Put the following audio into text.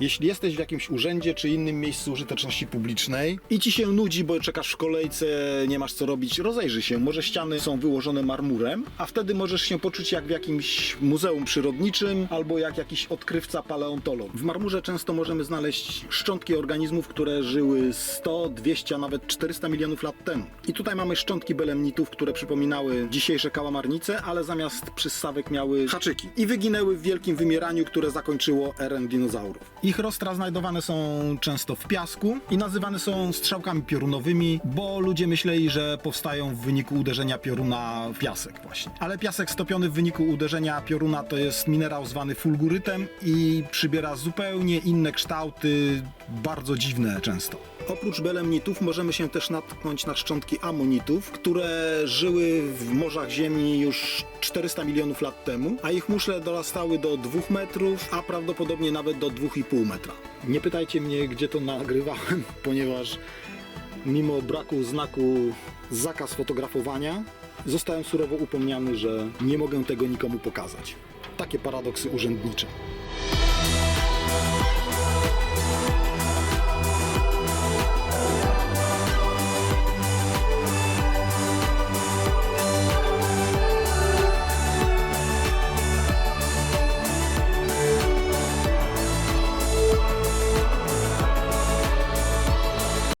Jeśli jesteś w jakimś urzędzie czy innym miejscu użyteczności publicznej i ci się nudzi, bo czekasz w kolejce, nie masz co robić, rozejrzyj się. Może ściany są wyłożone marmurem, a wtedy możesz się poczuć jak w jakimś muzeum przyrodniczym albo jak jakiś odkrywca paleontolog. W marmurze często możemy znaleźć szczątki organizmów, które żyły 100, 200, a nawet 400 milionów lat temu. I tutaj mamy szczątki belemnitów, które przypominały dzisiejsze kałamarnice, ale zamiast przyssawek miały haczyki i wyginęły w wielkim wymieraniu, które zakończyło erę dinozaurów. Ich rostra znajdowane są często w piasku i nazywane są strzałkami piorunowymi, bo ludzie myśleli, że powstają w wyniku uderzenia pioruna w piasek właśnie. Ale piasek stopiony w wyniku uderzenia pioruna to jest minerał zwany fulgurytem i przybiera zupełnie inne kształty, bardzo dziwne często. Oprócz belemnitów możemy się też natknąć na szczątki amonitów, które żyły w morzach Ziemi już 400 milionów lat temu, a ich muszle dorastały do 2 metrów, a prawdopodobnie nawet do 2,5 metra. Nie pytajcie mnie, gdzie to nagrywałem, ponieważ mimo braku znaku zakaz fotografowania, zostałem surowo upomniany, że nie mogę tego nikomu pokazać. Takie paradoksy urzędnicze.